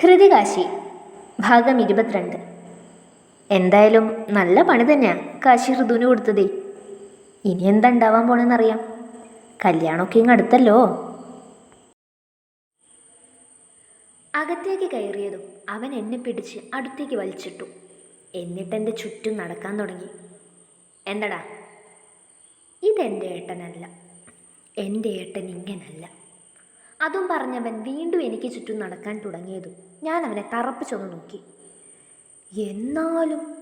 ഹൃതികാശി ഭാഗം ഇരുപത്തിരണ്ട്. എന്തായാലും നല്ല പണി തന്നെയാ കാശി ഹൃദുവിന് കൊടുത്തതേ. ഇനി എന്താ ഉണ്ടാവാൻ പോണെന്നറിയാം. കല്യാണമൊക്കെ ഇങ്ങ് അടുത്തല്ലോ. അകത്തേക്ക് കയറിയതും അവൻ എന്നെ പിടിച്ച് അടുത്തേക്ക് വലിച്ചിട്ടു. എന്നിട്ട് എന്റെ ചുറ്റും നടക്കാൻ തുടങ്ങി. എന്തടാ? ഇതെന്റെ ഏട്ടനല്ല. എന്റെ ഏട്ടൻ ഇങ്ങനല്ല. അതും പറഞ്ഞവൻ വീണ്ടും എനിക്ക് ചുറ്റും നടക്കാൻ തുടങ്ങിയതും ഞാൻ അവനെ തറപ്പിച്ചൊന്ന് നോക്കി. എന്നാലും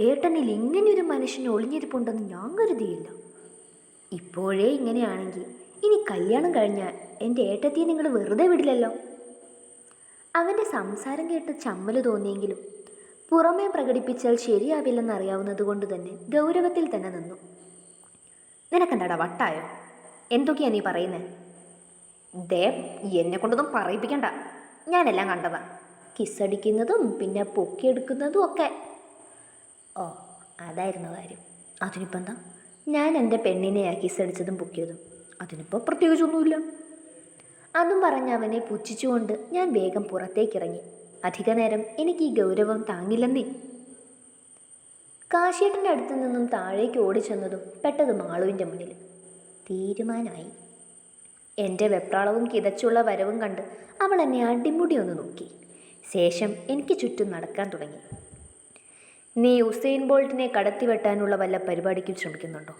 ഏട്ടനിൽ ഇങ്ങനെയൊരു മനുഷ്യന് ഒളിഞ്ഞിരിപ്പുണ്ടെന്ന് ഞാൻ കരുതിയില്ല. ഇപ്പോഴേ ഇങ്ങനെയാണെങ്കിൽ ഇനി കല്യാണം കഴിഞ്ഞാൽ എന്റെ ഏട്ടത്തിയെ നിങ്ങൾ വെറുതെ വിടില്ലല്ലോ. അവന്റെ സംസാരം കേട്ട് ചമ്മൽ തോന്നിയെങ്കിലും പുറമേ പ്രകടിപ്പിച്ചാൽ ശരിയാവില്ലെന്നറിയാവുന്നത് കൊണ്ട് തന്നെ ഗൗരവത്തിൽ തന്നെ നിന്നു. നിനക്കെന്താടാ വട്ടായോ? എന്തൊക്കെയാണ് നീ പറയുന്നത് ദേ എന്നെ കൊണ്ടൊന്നും പറയിപ്പിക്കണ്ട. ഞാനെല്ലാം കണ്ടതാ. കിസ്സടിക്കുന്നതും പിന്നെ പൊക്കിയെടുക്കുന്നതും ഒക്കെ. ഓ അതായിരുന്നു കാര്യം. അതിനിപ്പോൾ എന്താ? ഞാൻ എന്റെ പെണ്ണിനെയാ കിസ്സടിച്ചതും പൊക്കിയതും. അതിനിപ്പോൾ പ്രത്യേകിച്ചൊന്നുമില്ല. അതും പറഞ്ഞ് അവനെ പുച്ഛിച്ചുകൊണ്ട് ഞാൻ വേഗം പുറത്തേക്കിറങ്ങി. അധിക നേരം എനിക്ക് ഈ ഗൗരവം താങ്ങില്ലെന്നേ. കാശിയേട്ടന്റെ അടുത്ത് നിന്നും താഴേക്ക് ഓടിച്ചെന്നതും പെട്ടത് മാളുവിന്റെ മുന്നിൽ. തീരുമാനമായി. എന്റെ വെപ്രാളവും കിതച്ചുള്ള വരവും കണ്ട് അവൾ എന്നെ അടിമുടി ഒന്ന് നോക്കി. ശേഷം എനിക്ക് ചുറ്റും നടക്കാൻ തുടങ്ങി. നീ ഉസൈൻ ബോൾട്ടിനെ കടത്തിവെട്ടാനുള്ള വല്ല പരിപാടിക്കും ശ്രമിക്കുന്നുണ്ടോ?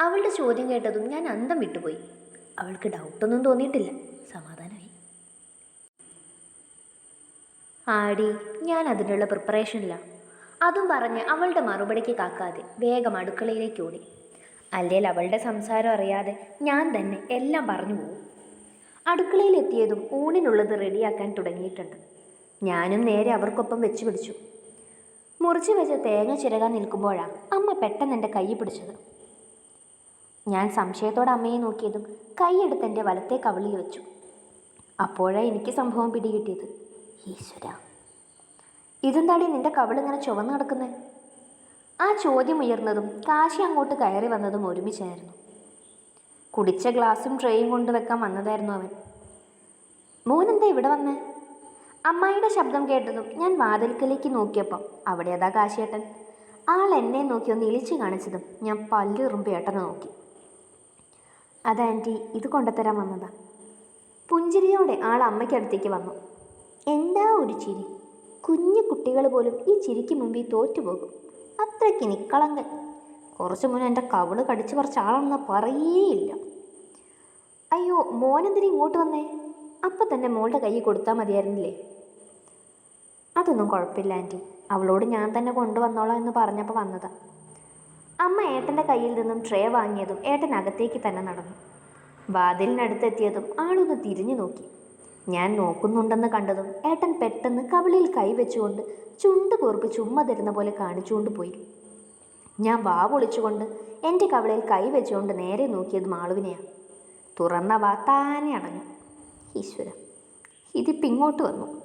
അവളുടെ ചോദ്യം കേട്ടതും ഞാൻ അന്തം വിട്ടുപോയി. അവൾക്ക് ഡൗട്ടൊന്നും തോന്നിയിട്ടില്ല. സമാധാനമായി. ആടി ഞാൻ അതിനുള്ള പ്രിപ്പറേഷനിലാണ് അതും പറഞ്ഞ് അവളുടെ മറുപടിക്ക് കാക്കാതെ വേഗം അടുക്കളയിലേക്ക് ഓടി. അല്ലെങ്കിൽ അവളുടെ സംസാരം അറിയാതെ ഞാൻ തന്നെ എല്ലാം പറഞ്ഞു പോകും. അടുക്കളയിലെത്തിയതും ഊണിനുള്ളത് റെഡിയാക്കാൻ തുടങ്ങിയിട്ടുണ്ട്. ഞാനും നേരെ അവർക്കൊപ്പം വെച്ച് പിടിച്ചു. മുറിച്ച് വെച്ച തേങ്ങ ചിരകാൻ നിൽക്കുമ്പോഴാണ് അമ്മ പെട്ടെന്ന് എന്റെ കൈ പിടിച്ചത്. ഞാൻ സംശയത്തോടെ അമ്മയെ നോക്കിയതും കൈയെടുത്ത് എന്റെ വലത്തെ കവിളിൽ വെച്ചു. അപ്പോഴാണ് എനിക്ക് സംഭവം പിടികിട്ടിയത്. ഈശ്വര. ഇതെന്താടി നിന്റെ കവിളിങ്ങനെ ചുവന്ന് കിടക്കുന്നേ? ആ ചോദ്യം ഉയർന്നതും കാശി അങ്ങോട്ട് കയറി വന്നതും ഒരുമിച്ചായിരുന്നു. കുടിച്ച ഗ്ലാസും ട്രേയും കൊണ്ട് വെക്കാൻ വന്നതായിരുന്നു അവൻ. മോനെന്താ ഇവിടെ വന്നേ? അമ്മായിയുടെ ശബ്ദം കേട്ടതും ഞാൻ വാതിൽക്കലേക്ക് നോക്കിയപ്പം അവിടെ അതാ കാശിയേട്ടൻ. ആൾ എന്നെ നോക്കി ഒന്ന് ഇളിച്ചു കാണിച്ചതും ഞാൻ പല്ലുറുമ്പ് ഏട്ടനെ നോക്കി. അതാ ആന്റി ഇത് കൊണ്ടുത്തരാൻ വന്നതാ. പുഞ്ചിരിയോടെ ആൾ അമ്മയ്ക്കടുത്തേക്ക് വന്നു. എന്താ ഒരു ചിരി? കുഞ്ഞു കുട്ടികൾ പോലും ഈ ചിരിക്ക് മുമ്പിൽ തോറ്റുപോകും. അത്രയ്ക്ക് നിക്കളങ്കൻ. കുറച്ച് മുന്നേ എന്റെ കവിൾ കടിച്ചു പറിച്ച ആളാണെന്ന് പറയേയില്ല. അയ്യോ മോനെന്തിനും ഇങ്ങോട്ട് വന്നേ? അപ്പം തന്നെ മോളുടെ കൈ കൊടുത്താൽ മതിയായിരുന്നില്ലേ? അതൊന്നും കുഴപ്പമില്ല ആന്റി. അവളോട് ഞാൻ തന്നെ കൊണ്ടുവന്നോളാം എന്ന് പറഞ്ഞപ്പോൾ വന്നതാ. അമ്മ ഏട്ടന്റെ കയ്യിൽ നിന്നും ട്രേ വാങ്ങിയതും ഏട്ടൻ അകത്തേക്ക് തന്നെ നടന്നു. വാതിലിനടുത്തെത്തിയതും ആളൊന്ന് തിരിഞ്ഞു നോക്കി. ഞാൻ നോക്കുന്നുണ്ടെന്ന് കണ്ടതും ഏട്ടൻ പെട്ടെന്ന് കവിളിൽ കൈവച്ചുകൊണ്ട് ചുണ്ട് കോർപ്പ് ചുമ്മ തരുന്ന പോലെ കാണിച്ചുകൊണ്ട് പോയി. ഞാൻ വാ പൊളിച്ചുകൊണ്ട് എന്റെ കവിളിൽ കൈവച്ചുകൊണ്ട് നേരെ നോക്കിയത് മാളുവിനെയാണ് തുറന്ന വാ താനെ അടഞ്ഞു. ഈശ്വര ഇതിപ്പോൾ ഇങ്ങോട്ട് വന്നു.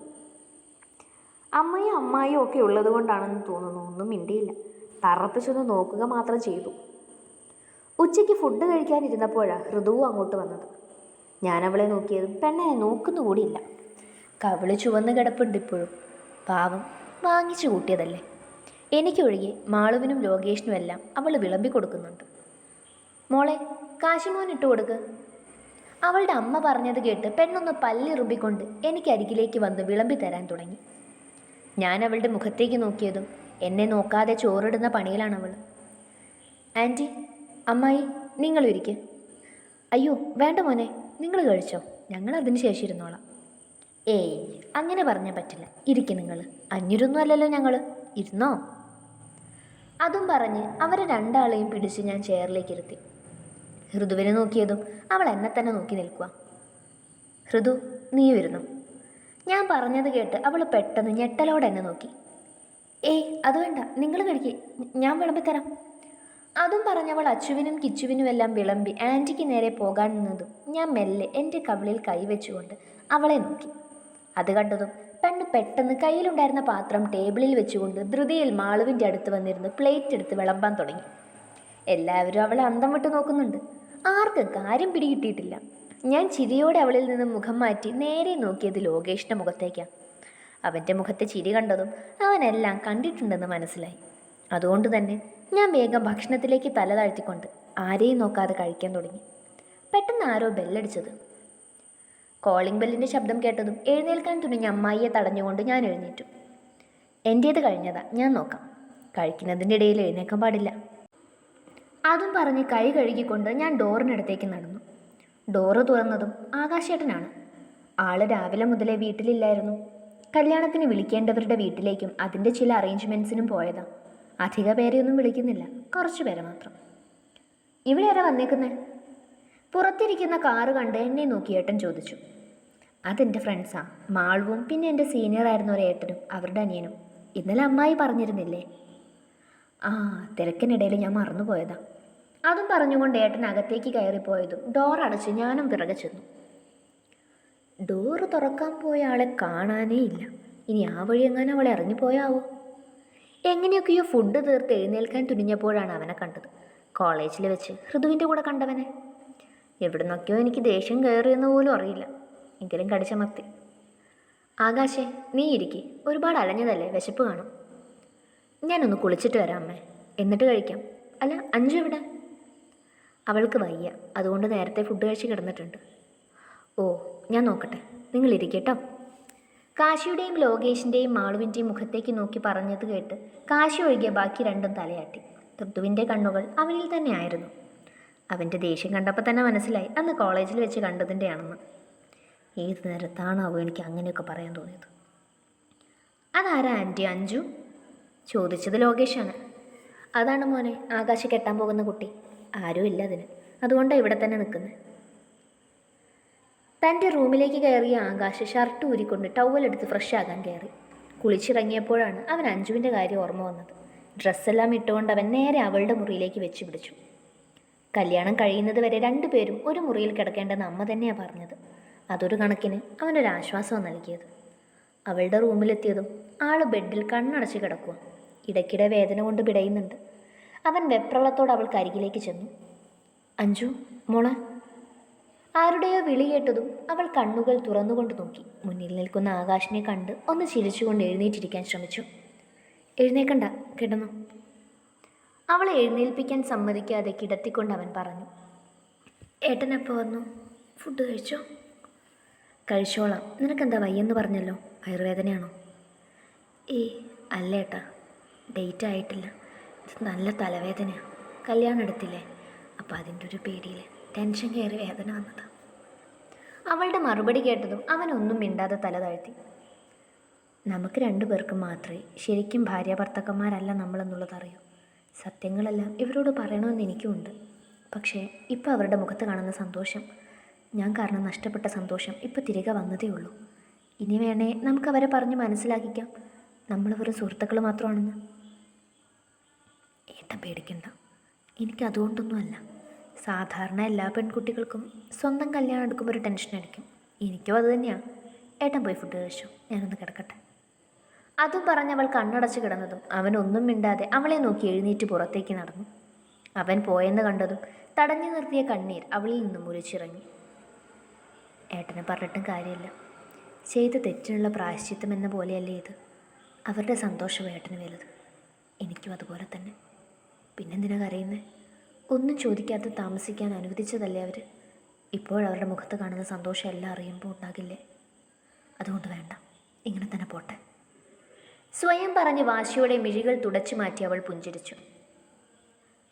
അമ്മയും അമ്മായും ഒക്കെ ഉള്ളത് കൊണ്ടാണെന്ന് തോന്നുന്നു ഒന്നും മിണ്ടിയില്ല. തറപ്പിച്ചൊന്ന് നോക്കുക മാത്രം ചെയ്തു. ഉച്ചയ്ക്ക് ഫുഡ് കഴിക്കാനിരുന്നപ്പോഴാണ് ഋതുവും അങ്ങോട്ട് വന്നത്. ഞാൻ അവളെ നോക്കിയതും പെണ്ണെ നോക്കുന്നു കൂടിയില്ല. കവിൾ ചുവന്ന് കിടപ്പുണ്ട് ഇപ്പോഴും. പാവം വാങ്ങിച്ചു കൂട്ടിയതല്ലേ? എനിക്കൊഴികെ മാളുവിനും ലോകേഷിനും എല്ലാം അവൾ വിളമ്പി കൊടുക്കുന്നുണ്ട്. മോളെ കാശിമോൻ ഇട്ട് കൊടുക്ക്. അവളുടെ അമ്മ പറഞ്ഞത് കേട്ട് പെണ്ണൊന്ന് പല്ലിറുമ്പിക്കൊണ്ട് എനിക്ക് അരികിലേക്ക് വന്ന് വിളമ്പി തരാൻ തുടങ്ങി. ഞാൻ അവളുടെ മുഖത്തേക്ക് നോക്കിയതും എന്നെ നോക്കാതെ ചോറിടുന്ന പണിയിലാണ് അവൾ ആന്റി അമ്മായി നിങ്ങൾ ഇരിക്ക് അയ്യോ വേണ്ട മോനെ. നിങ്ങൾ കഴിച്ചോ? ഞങ്ങൾ അതിന് ശേഷം ഇരുന്നോളാം ഏയ് അങ്ങനെ പറഞ്ഞാൽ പറ്റില്ല. ഇരിക്കും നിങ്ങൾ. അന്യരൊന്നും അല്ലല്ലോ ഞങ്ങൾ. ഇരുന്നോ? അതും പറഞ്ഞ് അവരെ രണ്ടാളെയും പിടിച്ച് ഞാൻ ചെയറിലേക്ക് ഇരുത്തി. ഋതുവിനെ നോക്കിയതും അവൾ എന്നെ തന്നെ നോക്കി നിൽക്കുക ഋതു നീ വരുന്നു ഞാൻ പറഞ്ഞത് കേട്ട് അവൾ പെട്ടെന്ന് ഞെട്ടലോടെ എന്നെ നോക്കി. ഏയ് അത് വേണ്ട. നിങ്ങൾ കഴിക്കേ. ഞാൻ വിളമ്പിത്തരാം. അതും പറഞ്ഞവൾ അച്ചുവിനും കിച്ചുവിനുമെല്ലാം വിളമ്പി ആന്റിക്ക് നേരെ പോകാൻ നിന്നതും ഞാൻ മെല്ലെ എന്റെ കവിളിൽ കൈവച്ചുകൊണ്ട് അവളെ നോക്കി. അത് കണ്ടതും പെണ്ണ് പെട്ടെന്ന് കയ്യിലുണ്ടായിരുന്ന പാത്രം ടേബിളിൽ വെച്ചുകൊണ്ട് ധൃതിയിൽ മാളുവിന്റെ അടുത്ത് വന്നിരുന്ന് പ്ലേറ്റ് എടുത്ത് വിളമ്പാൻ തുടങ്ങി. എല്ലാവരും അവളെ അന്തം വിട്ട് നോക്കുന്നുണ്ട്. ആർക്കും കാര്യം പിടികിട്ടിയിട്ടില്ല. ഞാൻ ചിരിയോടെ അവളിൽ നിന്ന് മുഖം മാറ്റി നേരെ നോക്കിയത് ലോകേഷിന്റെ മുഖത്തേക്കാണ് അവന്റെ മുഖത്തെ ചിരി കണ്ടതും അവനെല്ലാം കണ്ടിട്ടുണ്ടെന്ന് മനസ്സിലായി. അതുകൊണ്ട് തന്നെ ഞാൻ വേഗം ഭക്ഷണത്തിലേക്ക് തല താഴ്ത്തിക്കൊണ്ട് ആരെയും നോക്കാതെ കഴിക്കാൻ തുടങ്ങി. പെട്ടെന്ന് ആരോ ബെല്ലടിച്ചത്. കോളിംഗ് ബെല്ലിന്റെ ശബ്ദം കേട്ടതും എഴുന്നേൽക്കാൻ തുനിഞ്ഞ അമ്മായിയെ തടഞ്ഞുകൊണ്ട് ഞാൻ എഴുന്നേറ്റു. എന്റേത് കഴിഞ്ഞതാ ഞാൻ നോക്കാം. കഴിക്കുന്നതിന്റെ ഇടയിൽ എഴുന്നേക്കാൻ പാടില്ല. അതും പറഞ്ഞ് കൈ കഴുകിക്കൊണ്ട് ഞാൻ ഡോറിനടുത്തേക്ക് നടന്നു. ഡോറ് തുറന്നതും ആകാശേട്ടനാണ്. ആൾ രാവിലെ മുതലേ വീട്ടിലില്ലായിരുന്നു. കല്യാണത്തിന് വിളിക്കേണ്ടവരുടെ വീട്ടിലേക്കും അതിന്റെ ചില അറേഞ്ച്മെന്റ്സിനും പോയതാ. അധിക പേരെയൊന്നും വിളിക്കുന്നില്ല. കുറച്ച് പേരെ മാത്രം. ഇവിടെ ആരാ വന്നേക്കുന്നേ? പുറത്തിരിക്കുന്ന കാറ് കണ്ട് എന്നെ നോക്കി ഏട്ടൻ ചോദിച്ചു. അതെന്റെ ഫ്രണ്ട്സാ. മാൾവും പിന്നെ എന്റെ സീനിയർ ആയിരുന്ന ഒരു ഏട്ടനും അവരുടെ അനിയനും. ഇന്നലെ അമ്മായി പറഞ്ഞിരുന്നില്ലേ? ആ തിരക്കിനിടയിൽ ഞാൻ മറന്നുപോയതാ. അതും പറഞ്ഞുകൊണ്ട് ഏട്ടൻ അകത്തേക്ക് കയറിപ്പോയതും ഡോർ അടച്ച് ഞാനും പിറകെ ചെന്നു. ഡോറ് തുറക്കാൻ പോയ ആളെ കാണാനേ ഇല്ല. ഇനി ആ വഴി എങ്ങാനും അവളെ ഇറങ്ങിപ്പോയാവോ എങ്ങനെയൊക്കെയോ ഫുഡ് തീർത്ത് എഴുന്നേൽക്കാൻ തുനിഞ്ഞപ്പോഴാണ് അവനെ കണ്ടത്. കോളേജിൽ വെച്ച് ഋതുവിന്റെ കൂടെ കണ്ടവനെ. എവിടുന്നൊക്കെയോ എനിക്ക് ദേഷ്യം കയറിയെന്ന് പോലും അറിയില്ല. എങ്കിലും കടിച്ചമർത്തി ആകാശേ നീ ഇരിക്കി. ഒരുപാട് അലഞ്ഞതല്ലേ വിശപ്പ് കാണും. ഞാനൊന്ന് കുളിച്ചിട്ട് വരാം അമ്മേ. എന്നിട്ട് കഴിക്കാം. അല്ല അഞ്ചു എവിടെ? അവൾക്ക് വയ്യ. അതുകൊണ്ട് നേരത്തെ ഫുഡ് കഴിച്ച് കിടന്നിട്ടുണ്ട്. ഓ ഞാൻ നോക്കട്ടെ. നിങ്ങൾ ഇരിക്കട്ടോ കാശിയുടെയും ലോകേഷിന്റെയും മാളുവിന്റെയും മുഖത്തേക്ക് നോക്കി പറഞ്ഞത് കേട്ട് കാശി ഒഴികെ ബാക്കി രണ്ടും തലയാട്ടി. ഋതുവിന്റെ കണ്ണുകൾ അവനിൽ തന്നെയായിരുന്നു. അവന്റെ ദേഷ്യം കണ്ടപ്പോൾ തന്നെ മനസ്സിലായി. അന്ന് കോളേജിൽ വെച്ച് കണ്ടതിന്റെയാണെന്ന് ഏത് നേരത്താണാവോ എനിക്ക് അങ്ങനെയൊക്കെ പറയാൻ തോന്നിയത്? അതാരാ ആന്റി അഞ്ജു? ചോദിച്ചത് ലോകേഷാണ്. അതാണ് മോനെ ആകാശ് കെട്ടാൻ പോകുന്ന കുട്ടി. ആരും ഇല്ല അതിന്. അതുകൊണ്ടാണ് ഇവിടെ തന്നെ നിൽക്കുന്നത് തന്റെ റൂമിലേക്ക് കയറിയ ആകാശ് ഷർട്ട് ഊരിക്കൊണ്ട് ടവലെടുത്ത് ഫ്രഷ് ആകാൻ കയറി. കുളിച്ചിറങ്ങിയപ്പോഴാണ് അവൻ അഞ്ജുവിന്റെ കാര്യം ഓർമ്മ വന്നത്. ഡ്രസ്സെല്ലാം ഇട്ടുകൊണ്ട് അവൻ നേരെ അവളുടെ മുറിയിലേക്ക് വെച്ച് പിടിച്ചു. കല്യാണം കഴിയുന്നത് വരെ രണ്ടുപേരും ഒരു മുറിയിൽ കിടക്കേണ്ടെന്ന് അമ്മ തന്നെയാണ് പറഞ്ഞത്. അതൊരു കണക്കിന് അവനൊരു ആശ്വാസം നൽകിയത്. അവളുടെ റൂമിലെത്തിയതും ആൾ ബെഡിൽ കണ്ണടച്ച് കിടക്കുക ഇടയ്ക്കിടെ വേദന കൊണ്ട് പിടയുന്നുണ്ട്. അവൻ വെപ്രളത്തോട് അവൾക്ക് അരികിലേക്ക് ചെന്നു. അഞ്ജു മോളെ ആരുടെയോ വിളി കേട്ടതും അവൾ കണ്ണുകൾ തുറന്നുകൊണ്ട് നോക്കി. മുന്നിൽ നിൽക്കുന്ന ആകാശിനെ കണ്ട് ഒന്ന് ചിരിച്ചുകൊണ്ട് എഴുന്നേറ്റിരിക്കാൻ ശ്രമിച്ചു. എഴുന്നേക്കണ്ട കിടന്നു. അവളെ എഴുന്നേൽപ്പിക്കാൻ സമ്മതിക്കാതെ കിടത്തിക്കൊണ്ട് അവൻ പറഞ്ഞു. ഏട്ടനെപ്പോൾ വന്നു? ഫുഡ് കഴിച്ചോ? കഴിച്ചോളാം. നിനക്കെന്താ വയ്യെന്ന് പറഞ്ഞല്ലോ? വയറുവേദനയാണോ? ഏ അല്ല ഏട്ടാ. ഡേറ്റ് ആയിട്ടില്ല. ഇത് നല്ല തലവേദനയാണ് കല്യാണം എടുത്തില്ലേ? അപ്പോൾ അതിന്റെ ഒരു പേടിയിൽ ടെൻഷൻ കയറി വേദന വന്നത്. അവളുടെ മറുപടി കേട്ടതും അവനൊന്നും മിണ്ടാതെ തല താഴ്ത്തി. നമുക്ക് രണ്ടു പേർക്കും മാത്രമേ ശരിക്കും ഭാര്യ ഭർത്തക്കന്മാരല്ല നമ്മളെന്നുള്ളത് അറിയൂ. സത്യങ്ങളെല്ലാം ഇവരോട് പറയണമെന്ന് എനിക്കുമുണ്ട്. പക്ഷേ ഇപ്പോൾ അവരുടെ മുഖത്ത് കാണുന്ന സന്തോഷം ഞാൻ കാരണം നഷ്ടപ്പെട്ട സന്തോഷം ഇപ്പോൾ തിരികെ വന്നതേ ഉള്ളൂ. ഇനി വേണേ നമുക്ക് അവരെ പറഞ്ഞ് മനസ്സിലാക്കിക്കാം. നമ്മൾ വെറും സുഹൃത്തുക്കൾ മാത്രമാണെന്ന്. ഏട്ടൻ പേടിക്കണ്ട. എനിക്ക് അതുകൊണ്ടൊന്നുമല്ല. സാധാരണ എല്ലാ പെൺകുട്ടികൾക്കും സ്വന്തം കല്യാണം എടുക്കുമ്പോൾ ഒരു ടെൻഷൻ അടിക്കും എനിക്കും അത് തന്നെയാണ് ഏട്ടൻ പോയി ഫുഡ് കഴിച്ചു. ഞാനൊന്ന് കിടക്കട്ടെ. അതും പറഞ്ഞ് അവൾ കണ്ണടച്ച് കിടന്നതും അവൻ ഒന്നും മിണ്ടാതെ അവളെ നോക്കി എഴുന്നേറ്റ് പുറത്തേക്ക് നടന്നു. അവൻ പോയെന്ന് കണ്ടതും തടഞ്ഞു നിർത്തിയ കണ്ണീർ അവളിൽ നിന്നും മുരിച്ചിറങ്ങി ഏട്ടനെ പറഞ്ഞിട്ടും കാര്യമില്ല. ചെയ്ത തെറ്റിനുള്ള പ്രായശ്ചിത്തം എന്ന പോലെയല്ലേ ഇത്. അവരുടെ സന്തോഷം ഏട്ടന് വലുത് എനിക്കും അതുപോലെ തന്നെ. പിന്നെന്തിനാ കരയുന്നേ? ഒന്നും ചോദിക്കാതെ താമസിക്കാൻ അനുവദിച്ചതല്ലേ അവർ ഇപ്പോഴവരുടെ മുഖത്ത് കാണുന്ന സന്തോഷം എല്ലാം അറിയുമ്പോൾ ഉണ്ടാകില്ലേ? അതുകൊണ്ട് വേണ്ട. ഇങ്ങനെ തന്നെ പോട്ടെ. സ്വയം പറഞ്ഞ് വാശിയോടെ മിഴികൾ തുടച്ചു മാറ്റി അവൾ പുഞ്ചിരിച്ചു.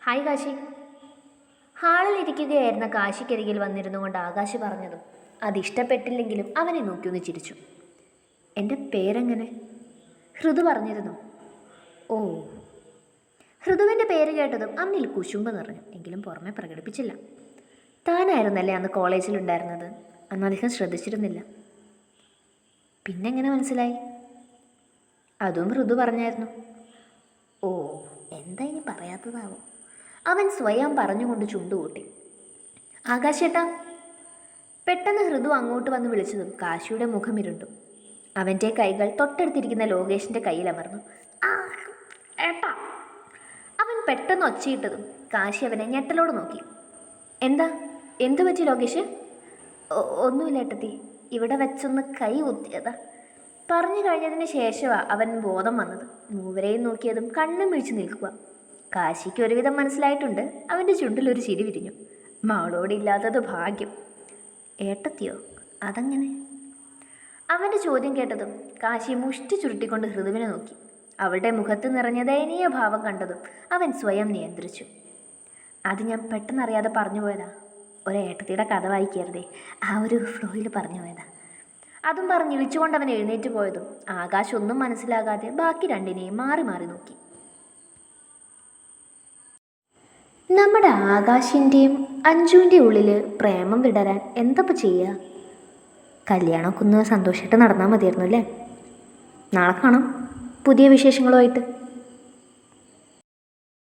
ഹായ് കാശി. ഹാളിൽ ഇരിക്കുകയായിരുന്ന കാശിക്കരികിൽ വന്നിരുന്നു കൊണ്ട് ആകാശ് പറഞ്ഞതും അത് ഇഷ്ടപ്പെട്ടില്ലെങ്കിലും അവനെ നോക്കി ഒന്ന് ചിരിച്ചു. എന്റെ പേരെങ്ങനെ? ഹൃദു പറഞ്ഞിരുന്നു. ഓ ഹൃദുവിന്റെ പേര് കേട്ടതും അന്നിൽ കുശുമ്പ് നിറഞ്ഞു. എങ്കിലും പുറമെ പ്രകടിപ്പിച്ചില്ല. താനായിരുന്നല്ലേ അന്ന് കോളേജിലുണ്ടായിരുന്നത് അന്ന് അദ്ദേഹം ശ്രദ്ധിച്ചിരുന്നില്ല. പിന്നെ എങ്ങനെ മനസ്സിലായി? അതും ഋതു പറഞ്ഞായിരുന്നു. ഓ എന്താ ഇനി പറയാത്തതാവോ. അവൻ സ്വയം പറഞ്ഞുകൊണ്ട് ചുണ്ടുകൂട്ടി. ആകാശേട്ടാ പെട്ടെന്ന് ഹൃദു അങ്ങോട്ട് വന്ന് വിളിച്ചതും കാശിയുടെ മുഖം ഇരുണ്ടു. അവന്റെ കൈകൾ തൊട്ടടുത്തിരിക്കുന്ന ലോകേഷിന്റെ കയ്യിൽ അമർന്നു ആ ഏട്ടാ അവൻ പെട്ടെന്ന് ഒച്ചയിട്ടതും കാശി അവനെ ഞെട്ടലോട് നോക്കി. എന്താ? എന്തു പറ്റി ലോകേഷ്? "ഒ- ഒന്നുമില്ല ഏട്ടത്തി. ഇവിടെ വെച്ചൊന്ന് കൈ കുത്തിയതാ. പറഞ്ഞു കഴിഞ്ഞതിന് ശേഷമാണ് അവൻ ബോധം വന്നത്. മൂവരെയും നോക്കിയതും കണ്ണും മിഴിച്ച് നിൽക്കുക. കാശിക്ക് ഒരുവിധം മനസ്സിലായിട്ടുണ്ട്. അവന്റെ ചുണ്ടിലൊരു ചിരി വിരിഞ്ഞു. മാളോടില്ലാത്തത് ഭാഗ്യം. ഏട്ടത്തിയോ? അതങ്ങനെ? അവന്റെ ചോദ്യം കേട്ടതും കാശി മുഷ്ടി ചുരുട്ടിക്കൊണ്ട് ഹൃദുവിനെ നോക്കി. അവളുടെ മുഖത്ത് നിറഞ്ഞ ദയനീയ ഭാവം കണ്ടതും അവൻ സ്വയം നിയന്ത്രിച്ചു. അത് ഞാൻ പെട്ടെന്നറിയാതെ പറഞ്ഞു പോയതാ. ഒരേട്ടത്തിയുടെ കഥ വായിക്കരുതേ. ആ ഒരു ഫ്ലോയിൽ പറഞ്ഞു പോയതാ. അതും പറഞ്ഞ് വിളിച്ചുകൊണ്ട് അവൻ എഴുന്നേറ്റ് പോയതും ആകാശ് ഒന്നും മനസ്സിലാകാതെ ബാക്കി രണ്ടിനെയും മാറി മാറി നോക്കി. നമ്മുടെ ആകാശിന്റെയും അഞ്ജുവിന്റെ ഉള്ളിൽ പ്രേമം വിടരാൻ എന്തപ്പോൾ ചെയ്യുക കല്യാണമൊക്കെ ഒന്ന് സന്തോഷമായിട്ട് നടന്നാൽ മതിയായിരുന്നു അല്ലേ? നാളെ കാണാം. പുതിയ വിശേഷങ്ങളുമായിട്ട്.